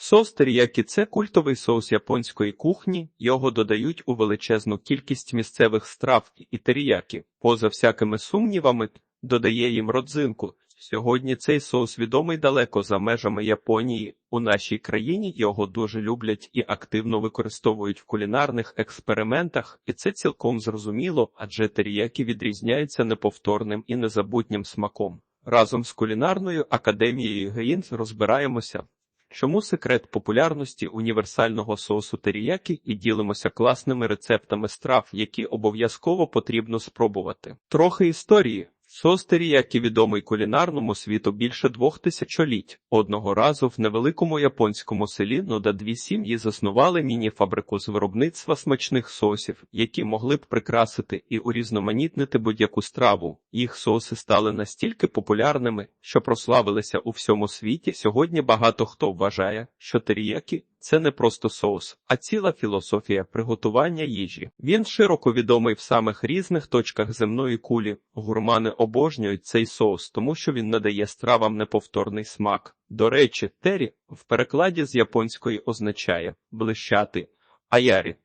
Соус теріякі – це культовий соус японської кухні, його додають у величезну кількість місцевих страв і теріякі, поза всякими сумнівами, додає їм родзинку. Сьогодні цей соус відомий далеко за межами Японії. У нашій країні його дуже люблять і активно використовують в кулінарних експериментах, і це цілком зрозуміло, адже теріякі відрізняються неповторним і незабутнім смаком. Разом з кулінарною академією Геїнс розбираємося, чому секрет популярності універсального соусу теріякі і ділимося класними рецептами страв, які обов'язково потрібно спробувати. Трохи історії. Соус теріякі відомий кулінарному світу більше двох тисячоліть. Одного разу в невеликому японському селі Нода дві сім'ї заснували міні-фабрику з виробництва смачних соусів, які могли б прикрасити і урізноманітнити будь-яку страву. Їх соуси стали настільки популярними, що прославилися у всьому світі. Сьогодні багато хто вважає, що теріякі це не просто соус, а ціла філософія приготування їжі. Він широко відомий в самих різних точках земної кулі. Гурмани обожнюють цей соус, тому що він надає стравам неповторний смак. До речі, тері в перекладі з японської означає блищати, аярі.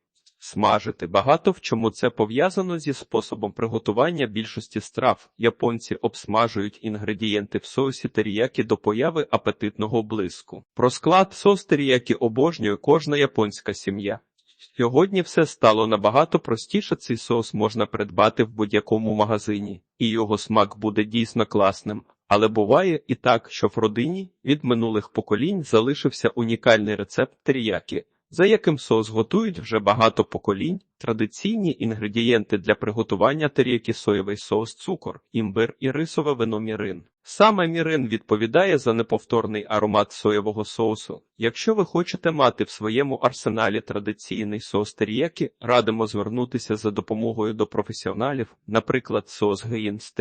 Смажити багато в чому це пов'язано зі способом приготування більшості страв. Японці обсмажують інгредієнти в соусі теріякі до появи апетитного блиску. Про склад соус теріякі обожнює кожна японська сім'я. Сьогодні все стало набагато простіше. Цей соус можна придбати в будь-якому магазині, і його смак буде дійсно класним. Але буває і так, що в родині від минулих поколінь залишився унікальний рецепт теріякі, за яким соус готують вже багато поколінь. Традиційні інгредієнти для приготування теріякі соєвий соус, цукор, імбир і рисове вино мірин. Саме мірин відповідає за неповторний аромат соєвого соусу. Якщо ви хочете мати в своєму арсеналі традиційний соус теріякі, радимо звернутися за допомогою до професіоналів, наприклад, соус геїн з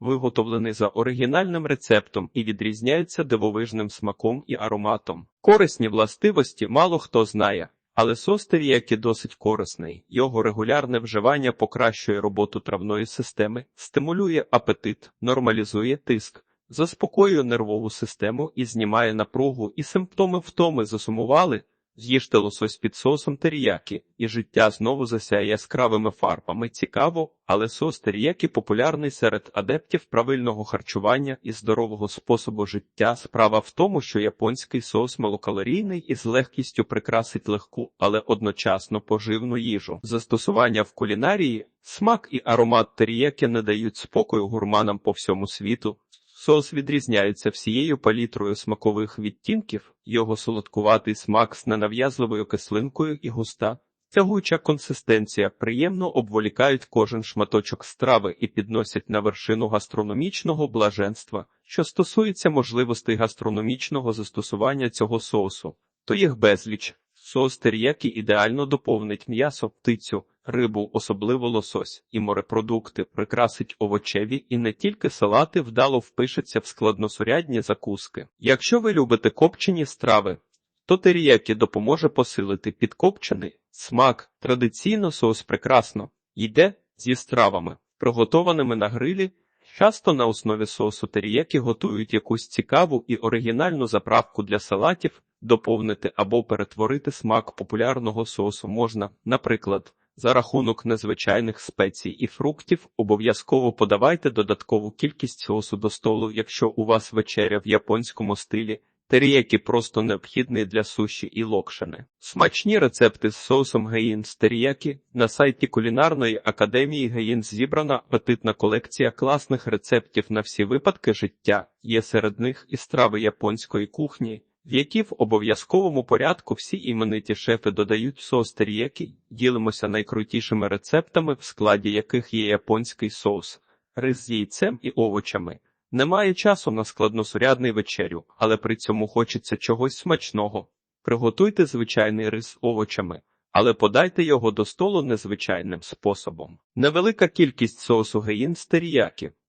виготовлений за оригінальним рецептом і відрізняється дивовижним смаком і ароматом. Корисні властивості мало хто знає. Але сос теріякі досить корисний. Його регулярне вживання покращує роботу травної системи, стимулює апетит, нормалізує тиск, заспокоює нервову систему і знімає напругу, і симптоми втоми засумували. З'їжте лосось під соусом теріякі, і життя знову засяє яскравими фарбами. Цікаво, але сос теріякі популярний серед адептів правильного харчування і здорового способу життя. Справа в тому, що японський соус малокалорійний і з легкістю прикрасить легку, але одночасно поживну їжу. Застосування в кулінарії, смак і аромат теріякі не дають спокою гурманам по всьому світу. Соус відрізняється всією палітрою смакових відтінків, його солодкуватий смак з ненав'язливою кислинкою і густа. Тягуча консистенція приємно обволікають кожен шматочок страви і підносять на вершину гастрономічного блаженства, що стосується можливостей гастрономічного застосування цього соусу, то їх безліч. Соус теріякі ідеально доповнить м'ясо, птицю, рибу, особливо лосось, і морепродукти, прикрасить овочеві і не тільки салати вдало впишеться в складносурядні закуски. Якщо ви любите копчені страви, то теріякі допоможе посилити підкопчений смак. Традиційно соус прекрасно йде зі стравами, приготованими на грилі. Часто на основі соусу теріякі готують якусь цікаву і оригінальну заправку для салатів, доповнити або перетворити смак популярного соусу можна, наприклад, за рахунок незвичайних спецій і фруктів, обов'язково подавайте додаткову кількість соусу до столу, якщо у вас вечеря в японському стилі. Теріякі просто необхідний для суші і локшини. Смачні рецепти з соусом геїн з теріякі. На сайті кулінарної академії геїн зібрана апетитна колекція класних рецептів на всі випадки життя. Є серед них і страви японської кухні, в які в обов'язковому порядку всі імениті шефи додають соус теріякі. Ділимося найкрутішими рецептами, в складі яких є японський соус, рис з яйцем і овочами. Немає часу на складносурядний вечерю, але при цьому хочеться чогось смачного. Приготуйте звичайний рис овочами, але подайте його до столу незвичайним способом. Невелика кількість соусу геїн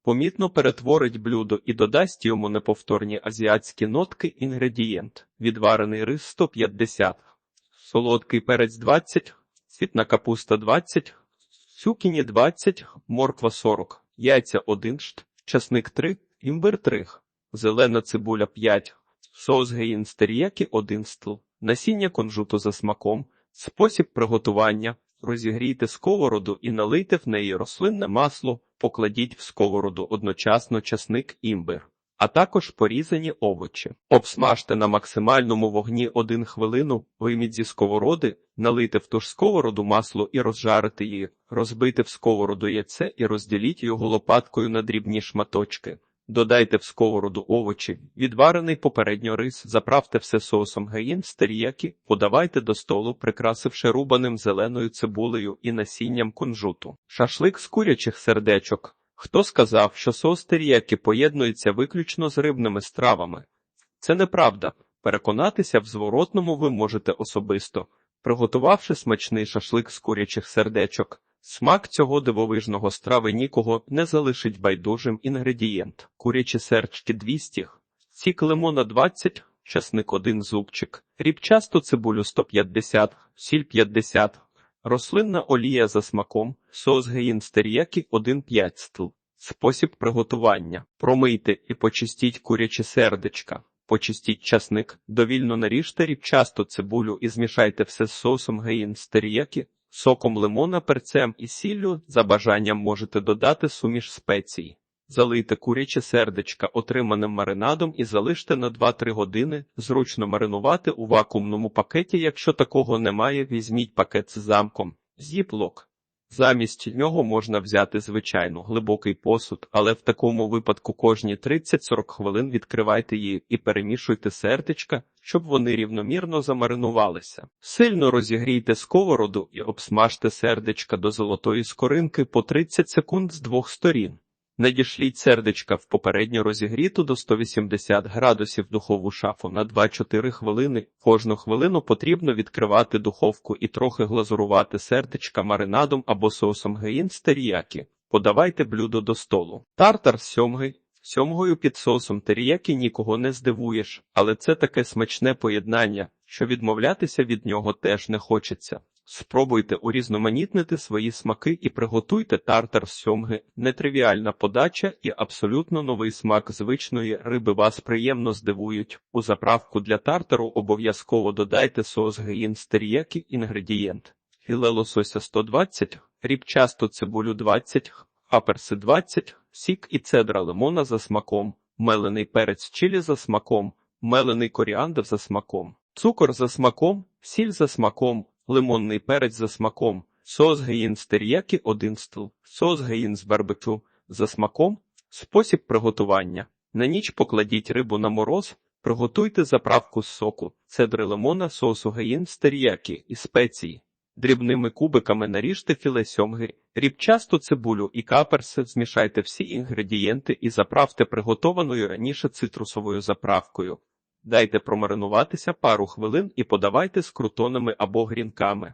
помітно перетворить блюдо і додасть йому неповторні азіатські нотки інгредієнт, відварений рис 150, солодкий перець 20, цвітна капуста 20, цукіні 20, морква 40, яйця 1 шт, часник 3, імбир 3, зелена цибуля 5, соус геїн теріякі 1 стл, насіння кунжуту за смаком, спосіб приготування. Розігрійте сковороду і налийте в неї рослинне масло, покладіть в сковороду одночасно часник імбир, а також порізані овочі. Обсмажте на максимальному вогні 1 хвилину, вийміть зі сковороди, налийте в ту ж сковороду масло і розжарите її, розбийте в сковороду яйце і розділіть його лопаткою на дрібні шматочки. Додайте в сковороду овочі, відварений попередньо рис, заправте все соусом гаїн з теріякі, подавайте до столу, прикрасивши рубаним зеленою цибулею і насінням кунжуту. Шашлик з курячих сердечок. Хто сказав, що соус теріякі поєднується виключно з рибними стравами? Це неправда. Переконатися в зворотному ви можете особисто, приготувавши смачний шашлик з курячих сердечок. Смак цього дивовижного страви нікого не залишить байдужим інгредієнт. Курячі серчки 200, сік лимона 20, часник 1 зубчик, рібчасту цибулю 150, сіль 50, рослинна олія за смаком, соус геїн з теріякі 1,5 стл. Спосіб приготування. Промийте і почистіть курячі сердечка. Почистіть часник, довільно наріжте рібчасту цибулю і змішайте все з соусом геїн з теріякі, соком лимона, перцем і сіллю. За бажанням можете додати суміш спецій. Залийте куряче сердечка отриманим маринадом і залиште на 2-3 години. Зручно маринувати у вакуумному пакеті. Якщо такого немає, візьміть пакет з замком. Зіплок. Замість нього можна взяти звичайно глибокий посуд, але в такому випадку кожні 30-40 хвилин відкривайте її і перемішуйте сердечка, щоб вони рівномірно замаринувалися. Сильно розігрійте сковороду і обсмажте сердечка до золотої скоринки по 30 секунд з двох сторін. Надішліть сердечка в попередньо розігріту до 180 градусів духову шафу на 2-4 хвилини. Кожну хвилину потрібно відкривати духовку і трохи глазурувати сердечка маринадом або соусом геїн з теріякі. Подавайте блюдо до столу. Тартар з сьомги. Сьомгою під соусом теріякі нікого не здивуєш, але це таке смачне поєднання, що відмовлятися від нього теж не хочеться. Спробуйте урізноманітнити свої смаки і приготуйте тартар з сьомги. Нетривіальна подача і абсолютно новий смак звичної риби вас приємно здивують. У заправку для тартару обов'язково додайте соус геїн з інгредієнт. Філе лосося 120, рібчасту цибулю 20, аперси 20, сік і цедра лимона за смаком, мелений перець чилі за смаком, мелений коріандр за смаком, цукор за смаком, сіль за смаком, лимонний перець за смаком, соус геїн з теріякі 1 стл, соус геїн з барбекю за смаком, спосіб приготування. На ніч покладіть рибу на мороз, приготуйте заправку з соку, цедри лимона, соусу геїн з і спеції. Дрібними кубиками наріжте філе сьомги, рібчасту цибулю і каперси, змішайте всі інгредієнти і заправте приготованою раніше цитрусовою заправкою. Дайте промаринуватися пару хвилин і подавайте з крутонами або грінками.